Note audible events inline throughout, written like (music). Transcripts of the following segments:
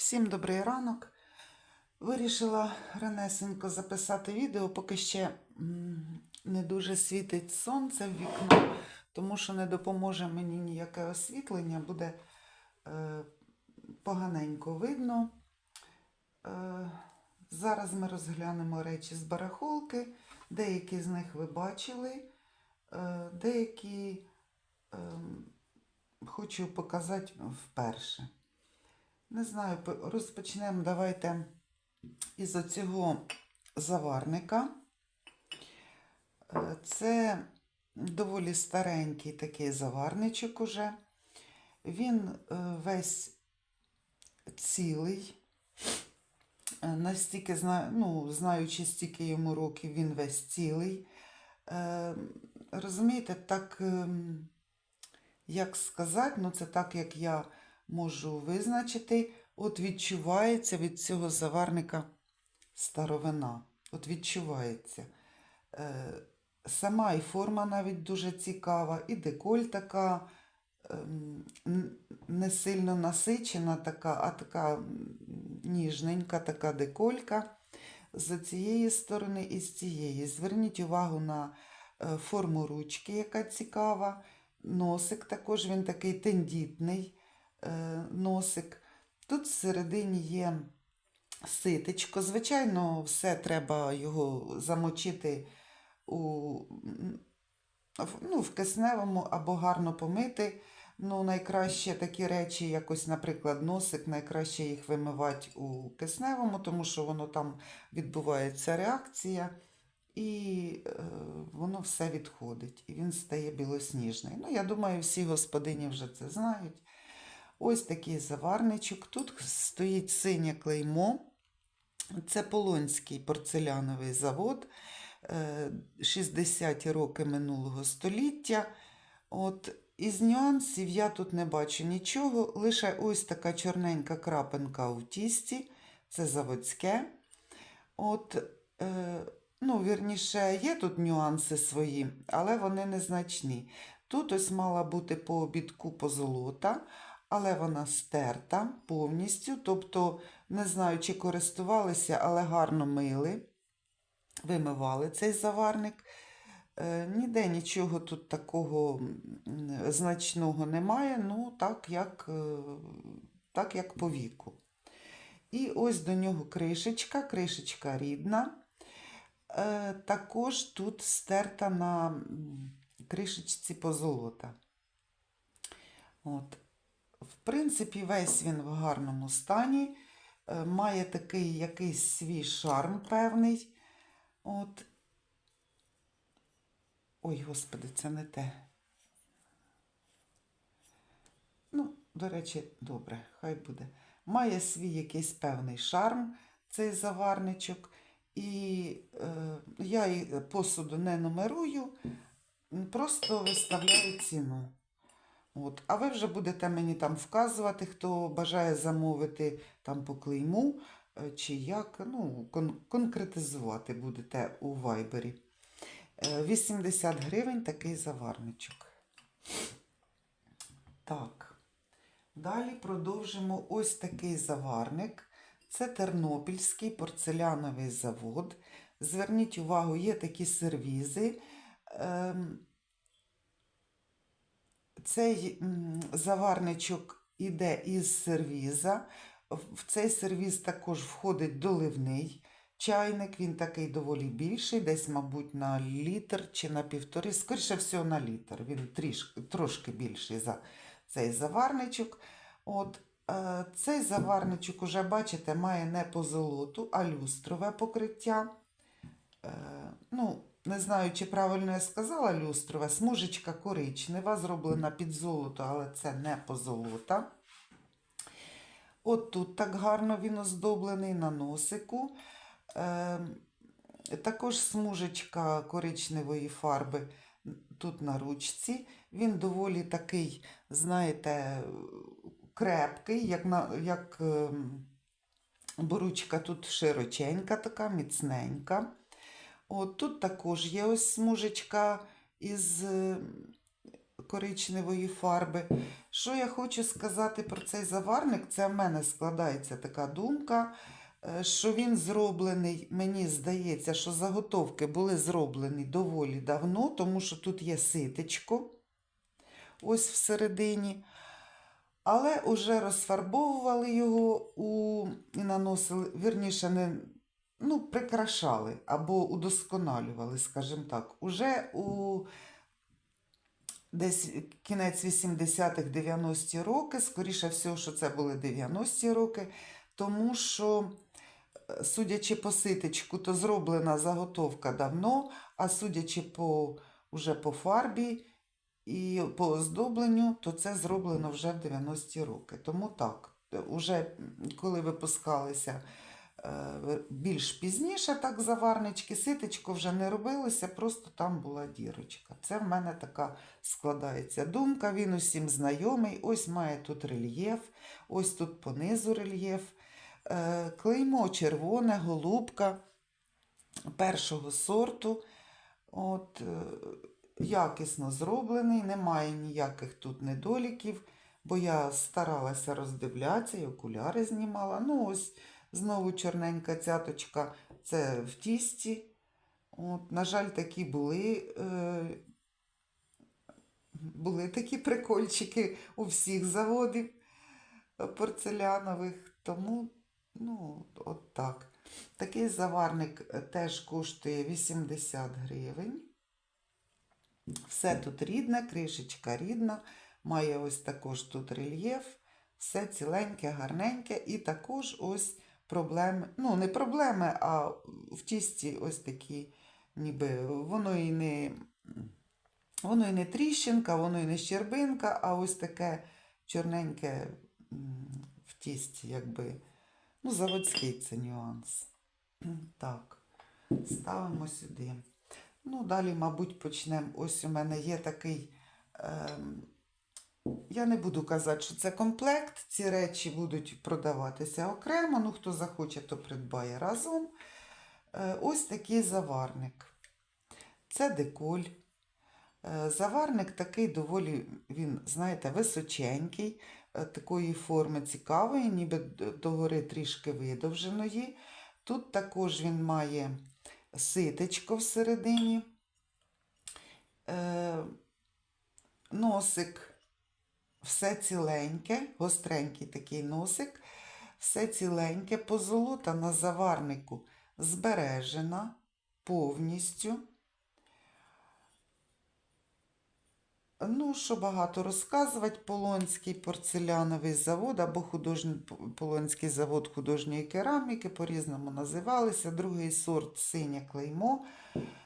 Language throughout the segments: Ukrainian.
Всім добрий ранок. Вирішила ранесенько записати відео, поки ще не дуже світить сонце в вікно, тому що не допоможе мені ніяке освітлення, буде е, поганенько видно. Е, зараз ми розглянемо речі з барахолки. Деякі з них ви бачили, е, деякі е, хочу показати вперше. Не знаю, розпочнемо давайте із оцього заварника. Е, Це доволі старенький такий заварничок уже. Він е, весь цілий. Е, Настільки ну, знаючи, стільки йому років, він весь цілий. Розумієте, так, ем, як сказати, ну це так, як я можу визначити, от відчувається від цього заварника старовина. От відчувається. Е, сама і форма навіть дуже цікава, і деколь така ем, не сильно насичена, така, а така ніжненька така деколька з цієї сторони і з цієї. Зверніть увагу на е, форму ручки, яка цікава. Носик також він такий тендітний носик. Тут всередині є ситечко. Звичайно, все треба його замочити у, ну, в кисневому або гарно помити. Ну, найкраще такі речі, якось, наприклад, носик, найкраще їх вимивати у кисневому, тому що воно там відбувається реакція, і е, воно все відходить, і він стає білосніжний. Ну, я думаю, всі господині вже це знають. Ось такий заварничок. Тут стоїть синє клеймо. Це Полонський порцеляновий завод, е, 60-ті роки минулого століття. От, із нюансів я тут не бачу нічого, лише ось така чорненька крапинка у тісті, це заводське. От, е, ну, вірніше, є тут нюанси свої, але вони незначні. Тут ось мала бути по обідку позолота, але вона стерта повністю. Тобто, не знаю, чи користувалися, але гарно мили, вимивали цей заварник. Е, Ніде нічого тут такого значного немає, ну так як, е, так як по віку. І ось до нього кришечка, кришечка рідна. Е, Також тут стерта на кришечці позолота. От. В принципі, весь він в гарному стані. Е, Має такий якийсь свій шарм певний. От. Ой, господи, це не те. Ну, до речі, добре, хай буде. Має свій якийсь певний шарм, цей заварничок. І е, я посуду не нумерую, просто виставляю ціну. От. А ви вже будете мені там вказувати, хто бажає замовити там по клейму, е, чи як, ну, кон- конкретизувати будете у вайбері. Е, 80 гривень такий заварничок. Так. Далі продовжимо ось такий заварник. Це Тернопільський порцеляновий завод. Зверніть увагу, є такі сервізи. Цей заварничок іде із сервіза. В цей сервіз також входить доливний чайник. Він такий доволі більший, десь, мабуть, на літр чи на півтори. Скоріше всього, на літр. Він трішки, трошки більший за цей заварничок. От, е, цей заварничок, уже бачите, має не позолоту, а люстрове покриття. Е, ну, не знаю, чи правильно я сказала люстрове, смужечка коричнева, зроблена під золото, але це не позолота. От тут так гарно він оздоблений на носику. Е, також смужечка коричневої фарби тут на ручці. Він доволі такий, знаєте, крепкий, як, на, як ем, боручка тут широченька, така, міцненька. От тут також є ось смужечка із е, коричневої фарби. Що я хочу сказати про цей заварник? Це в мене складається така думка, е, що він зроблений, мені здається, що заготовки були зроблені доволі давно, тому що тут є ситечко ось всередині. Але вже розфарбовували його у, і наносили, вірніше, не, ну, прикрашали або удосконалювали, скажімо так. Уже у десь кінець 80-х, 90-ті роки, скоріше всього, що це були 90-ті роки, тому що, е, судячи по ситечку, то зроблена заготовка давно, а судячи по, уже по фарбі і по оздобленню, то це зроблено вже в 90-ті роки. Тому так, е, уже коли випускалися більш пізніше, так заварнички, ситечко вже не робилося, просто там була дірочка. Це в мене така складається думка, він усім знайомий. Ось має тут рельєф, ось тут понизу рельєф. Е, Клеймо червоне, голубка першого сорту. От, е, якісно зроблений, немає ніяких тут недоліків, бо я старалася роздивлятися і окуляри знімала. Ну, ось знову чорненька цяточка, це в тісті. От, на жаль, такі були. Е, були такі прикольчики у всіх заводів порцелянових, тому, ну, от так. Такий заварник теж коштує 80 гривень. Все тут рідне, кришечка рідна, має ось також тут рельєф, все ціленьке, гарненьке, і також ось проблеми, ну, не проблеми, а в тісті ось такі, ніби воно і не, воно і не тріщинка, воно і не щербинка, а ось таке чорненьке в тісті, якби. Ну, заводський це нюанс. Так, ставимо сюди. Ну, далі, мабуть, почнемо. Ось у мене є такий. ем, я не буду казати, що це комплект. Ці речі будуть продаватися окремо. Ну, хто захоче, то придбає разом. Е, ось такий заварник. Це деколь. Е, Заварник такий доволі, він, знаєте, височенький, е, такої форми цікавої, ніби догори трішки видовженої. Тут також він має ситечко всередині. Носик все ціленьке, гостренький такий носик, все ціленьке, позолота на заварнику збережена повністю. Ну, що багато розказувати, Полонський порцеляновий завод або художній, Полонський завод художньої кераміки, по-різному називалися. Другий сорт синє клеймо.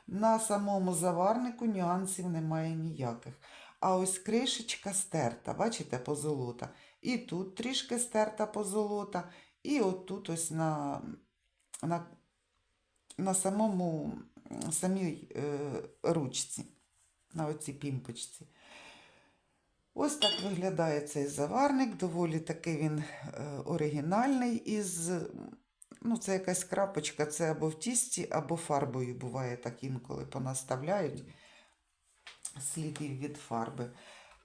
На самому заварнику нюансів немає ніяких. А ось кришечка стерта, бачите, позолота. І тут трішки стерта позолота, і отут ось на, на, на самому самій е, ручці, на оцій пімпочці. Ось так виглядає цей заварник. Доволі такий він е, оригінальний. Із, ну, це якась крапочка, це або в тісті, або фарбою буває так інколи понаставляють слідів від фарби.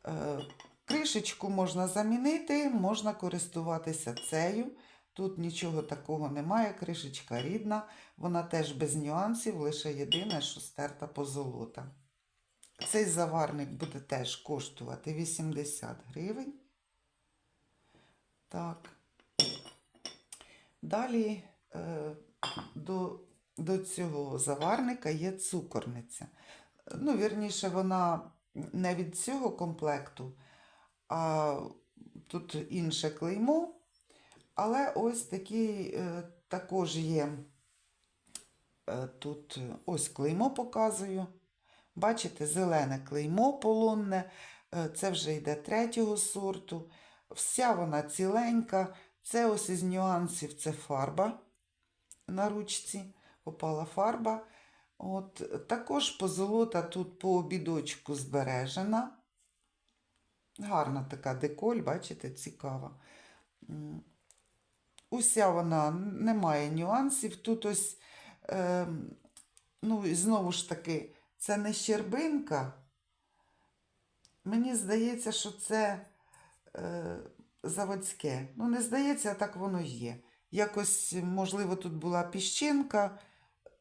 Е, кришечку можна замінити, можна користуватися цею. Тут нічого такого немає, кришечка рідна, вона теж без нюансів, лише єдине, що стерта позолота. Цей заварник буде теж коштувати 80 гривень. Так. Далі е, до, до цього заварника є цукорниця. Ну, вірніше, вона не від цього комплекту, а тут інше клеймо. Але ось такий е, також є. Е, тут ось клеймо показую. Бачите, зелене клеймо полонне, е, це вже йде третього сорту. Вся вона ціленька. Це ось із нюансів це фарба на ручці, попала фарба. От, також позолота тут по обідочку збережена. Гарна така деколь, бачите, цікава. Уся вона немає нюансів. Тут ось, е, ну, і знову ж таки, це не щербинка, мені здається, що це е, заводське. Ну, не здається, а так воно є. Якось, можливо, тут була піщинка,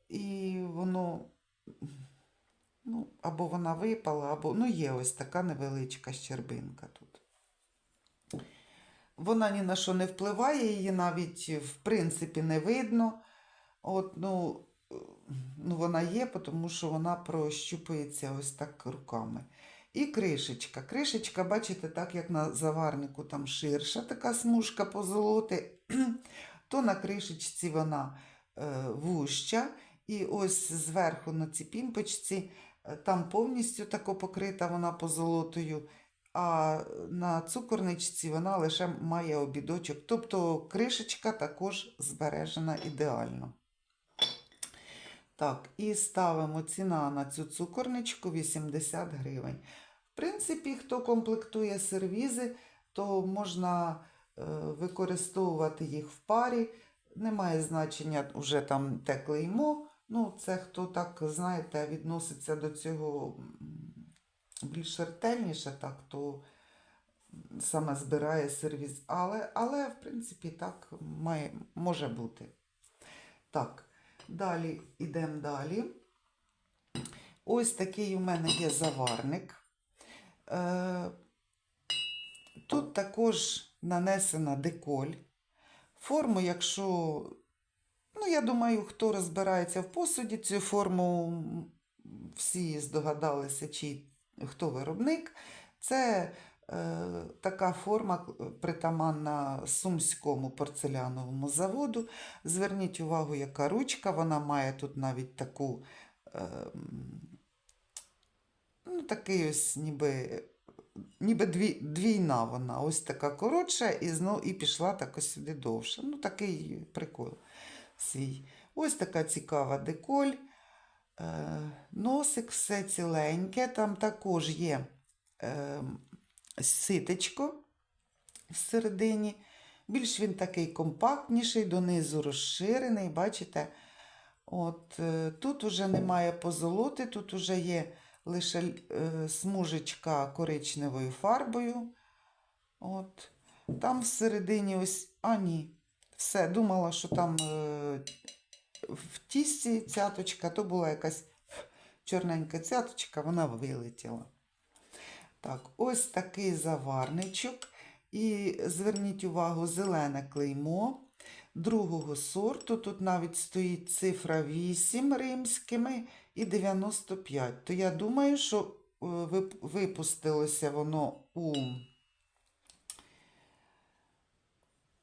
і воно. Ну, або вона випала, або ну, є ось така невеличка щербинка тут. Вона ні на що не впливає, її навіть в принципі не видно. От, ну, ну, вона є, тому що вона прощупується ось так руками. І кришечка. Кришечка, бачите, так як на заварнику там ширша така смужка позолоти, (clears throat) то на кришечці вона е, вуща. І ось зверху на цій пімпочці е, там повністю тако покрита вона позолотою, а на цукорничці вона лише має обідочок. Тобто кришечка також збережена ідеально. Так, і ставимо ціна на цю цукорничку 80 гривень. В принципі, хто комплектує сервізи, то можна е, використовувати їх в парі. Немає значення вже там те клеймо. Ну, це хто так, знаєте, відноситься до цього більш ретельніше, так, то саме збирає сервіз. Але, але в принципі, так має, може бути. Так, далі йдемо далі. Ось такий у мене є заварник. Е, Тут також нанесена деколь. Форму, якщо, ну, я думаю, хто розбирається в посуді, цю форму всі здогадалися, чи хто виробник. Це е, така форма е, притаманна Сумському порцеляновому заводу. Зверніть увагу, яка ручка, вона має тут навіть таку, е, ну, такий ось ніби, ніби дві, двійна вона. Ось така коротша і, знов, і пішла так ось сюди довше. Ну, такий прикол свій. Ось така цікава деколь. Е, носик все ціленьке, там також є е, ситечко всередині. Більш він такий компактніший, донизу розширений, бачите? От, е, тут уже немає позолоти, тут уже є лише смужечка коричневою фарбою. От. Там всередині ось, а ні, все, думала, що там е, в тісті цяточка, то була якась чорненька цяточка, вона вилетіла. Так, ось такий заварничок. І зверніть увагу, зелене клеймо другого сорту. Тут навіть стоїть цифра 8 римськими і 95. То я думаю, що е, випустилося воно у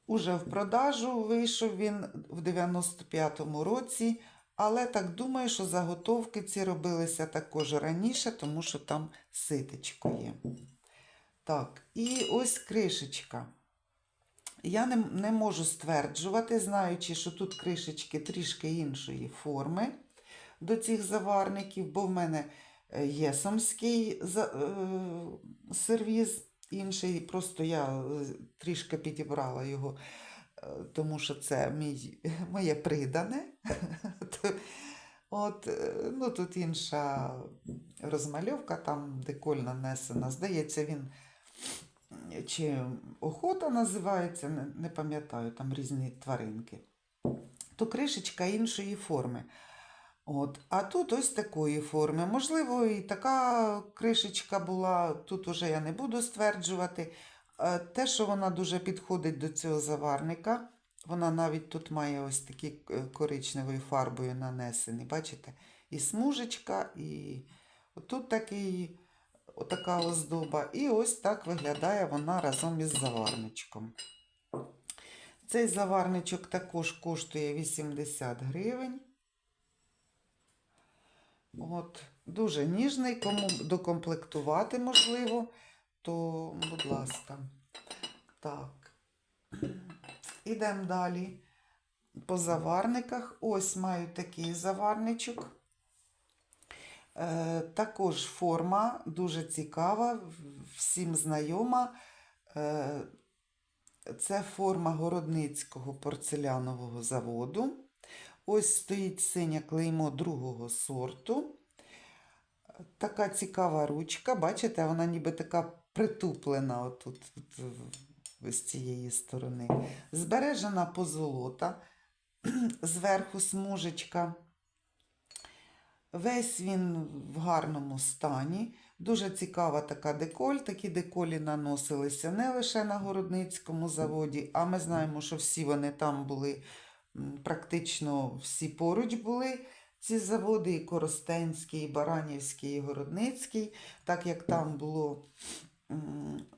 Уже в продажу вийшов він в 95-му році, але так думаю, що заготовки ці робилися також раніше, тому що там ситечко є. Так, і ось кришечка. Я не, не можу стверджувати, знаючи, що тут кришечки трішки іншої форми до цих заварників, бо в мене е, є самський е, сервіз, інший, просто я е, трішки підібрала його, е, тому що це мій, (laughs) моє придане. (laughs) От, е, ну, тут інша розмальовка, там деколь нанесена. Здається, він чи охота називається, не, пам'ятаю, там різні тваринки. То кришечка іншої форми. От. А тут ось такої форми. Можливо, і така кришечка була, тут уже я не буду стверджувати. Е, Те, що вона дуже підходить до цього заварника, вона навіть тут має ось такі е, коричневою фарбою нанесені. Бачите? І смужечка, і тут такий, отака оздоба. І ось так виглядає вона разом із заварничком. Цей заварничок також коштує 80 гривень. От, дуже ніжний, кому докомплектувати можливо, то, будь ласка. Так. Ідемо далі. По заварниках. Ось маю такий заварничок. Е, також форма дуже цікава, всім знайома. Е, це форма Городницького порцелянового заводу. Ось стоїть синє клеймо другого сорту. Така цікава ручка, бачите, вона ніби така притуплена отут, от, з цієї сторони. Збережена позолота, (clears throat) зверху смужечка. Весь він в гарному стані. Дуже цікава така деколь. Такі деколі наносилися не лише на Городницькому заводі, а ми знаємо, що всі вони там були, практично всі поруч були. Ці заводи, і Коростенський, і Баранівський, і Городницький, так як там було,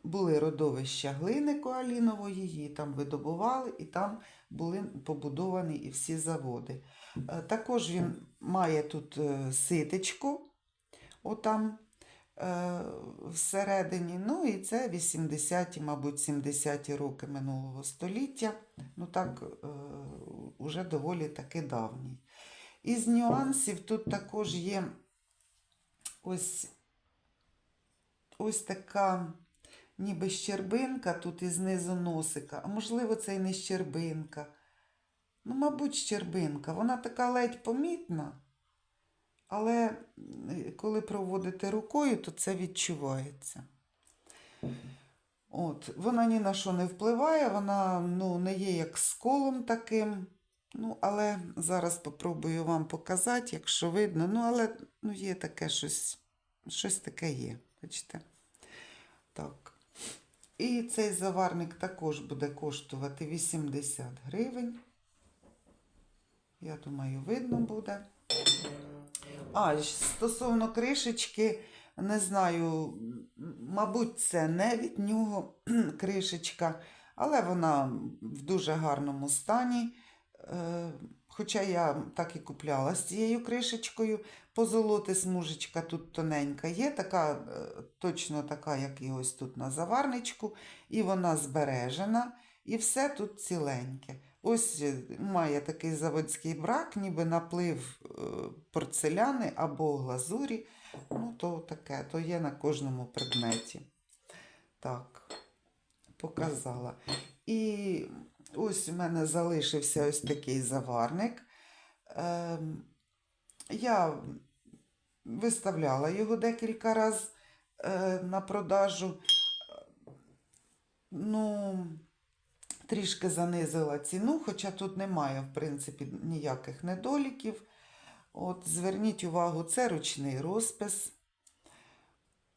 були родовища глини коалінової, її там видобували, і там були побудовані і всі заводи. Е, Також він має тут е, ситечку, отам е, всередині. Ну і це 80-ті, мабуть, 70-ті роки минулого століття. Ну так, е, уже доволі таки давній. Із нюансів тут також є ось, ось така ніби щербинка тут і знизу носика, а можливо, це і не щербинка. Ну, мабуть, щербинка. Вона така ледь помітна, але коли проводите рукою, то це відчувається. От, вона ні на що не впливає, вона ну, не є як сколом таким. Ну, але зараз попробую вам показати, якщо видно. Ну, але ну, є таке щось, щось таке є. Бачите? Так. І цей заварник також буде коштувати 80 гривень. Я думаю, видно буде. А, стосовно кришечки, не знаю, мабуть, це не від нього (clears throat) кришечка, але вона в дуже гарному стані. Е, Хоча я так і купляла з цією кришечкою. Позолоти смужечка тут тоненька є, така, е, точно така, як і ось тут на заварничку, і вона збережена, і все тут ціленьке. Ось е, має такий заводський брак, ніби наплив порцеляни або глазурі. Ну, то таке, то є на кожному предметі. Так, показала. І ось у мене залишився ось такий заварник. Ем, я виставляла його декілька разів е, на продажу. Ну, трішки занизила ціну, хоча тут немає, в принципі, ніяких недоліків. От, зверніть увагу, це ручний розпис.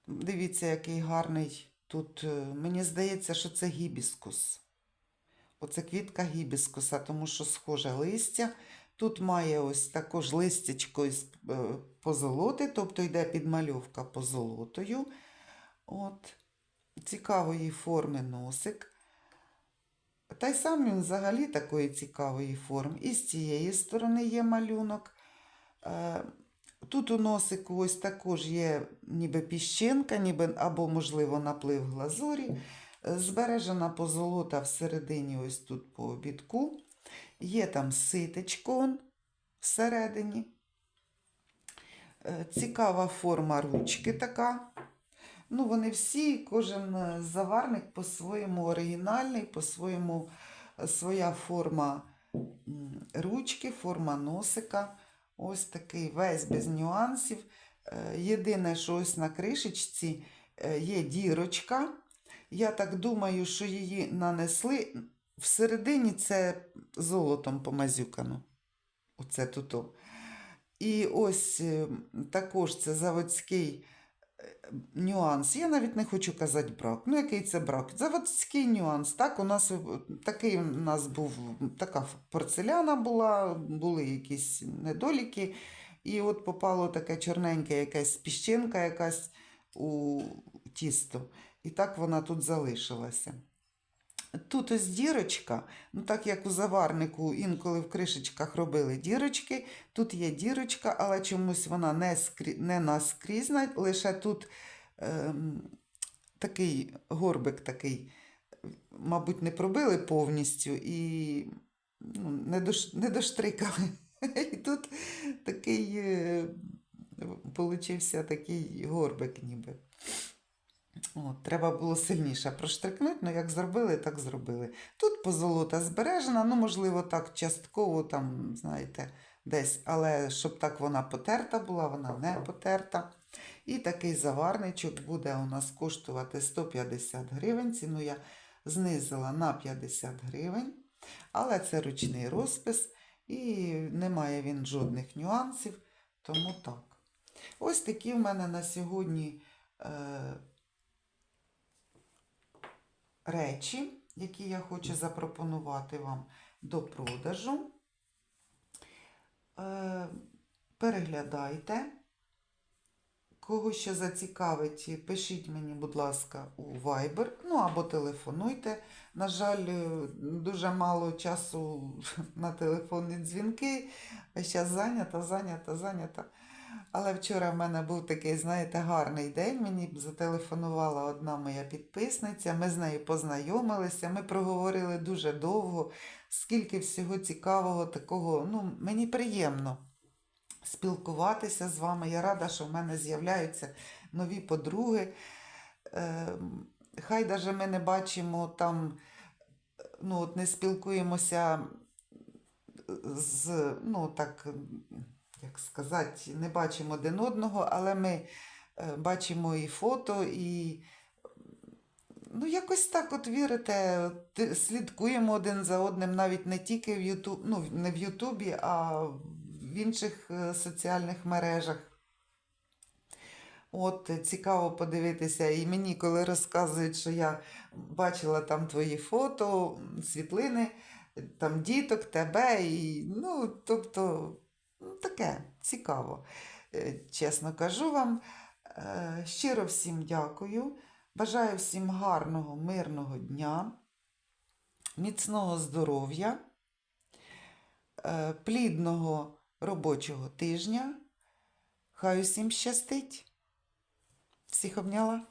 Дивіться, який гарний тут. е, Мені здається, що це гібіскус. Оце квітка гібіскуса, тому що схоже листя. Тут має ось також листячко із е, позолоти, тобто йде підмальовка позолотою. От. Цікавої форми носик. Та й сам він взагалі такої цікавої форми. І з цієї сторони є малюнок. Е, Тут у носику ось також є ніби піщинка, ніби, або, можливо, наплив глазурі. Збережена позолота всередині, ось тут по обідку. Є там ситечко всередині. Е, Цікава форма ручки така. Ну, вони всі, кожен е, заварник по-своєму оригінальний, по-своєму е, своя форма ручки, форма носика. Ось такий весь без нюансів. Єдине, що ось на кришечці є дірочка. Я так думаю, що її нанесли. Всередині це золотом помазюкано. Оце тут. І ось е, також це заводський е, нюанс. Я навіть не хочу казати брак. Ну, який це брак? Заводський нюанс. Так, у нас е, такий у нас був така порцеляна була, були якісь недоліки. І от попало таке чорненьке якась піщинка якась у тісто. І так вона тут залишилася. Тут ось дірочка, ну так як у заварнику інколи в кришечках робили дірочки, тут є дірочка, але чомусь вона не, скрі... не наскрізна, лише тут ем, такий горбик такий, мабуть, не пробили повністю і ну, не, дош... не доштрикали. І тут такий е, получився такий горбик ніби. От, треба було сильніше проштрикнути, ну як зробили, так зробили. Тут позолота збережена, ну, можливо, так частково, там, знаєте, десь, але щоб так вона потерта була, вона не потерта. І такий заварничок буде у нас коштувати 150 гривень. Ціну я знизила на 50 гривень. Але це ручний розпис і немає він жодних нюансів, тому так. Ось такі в мене на сьогодні е, речі, які я хочу запропонувати вам до продажу. Е, переглядайте. Кого ще зацікавить, пишіть мені, будь ласка, у Viber, ну або телефонуйте. На жаль, е, дуже мало часу (laughs) на телефонні дзвінки. Зараз зайнята, зайнята, зайнята. Але вчора в мене був такий, знаєте, гарний день. Мені зателефонувала одна моя підписниця. Ми з нею познайомилися. Ми проговорили дуже довго, скільки всього цікавого такого. Ну, мені приємно спілкуватися з вами. Я рада, що в мене з'являються нові подруги. Е, хай даже ми не бачимо там, ну, от не спілкуємося з, ну, так, як сказати, не бачимо один одного, але ми е, бачимо і фото, і ну, якось так от вірите, слідкуємо один за одним, навіть не тільки в Ютуб, ну, не в Ютубі, а в інших е, соціальних мережах. От е, цікаво подивитися, і мені, коли розказують, що я бачила там твої фото, світлини, е, там діток, тебе, і ну, тобто, таке цікаво. Е, Чесно кажу вам. Е, Щиро всім дякую. Бажаю всім гарного, мирного дня, міцного здоров'я, е, плідного робочого тижня. Хай усім щастить. Всіх обняла.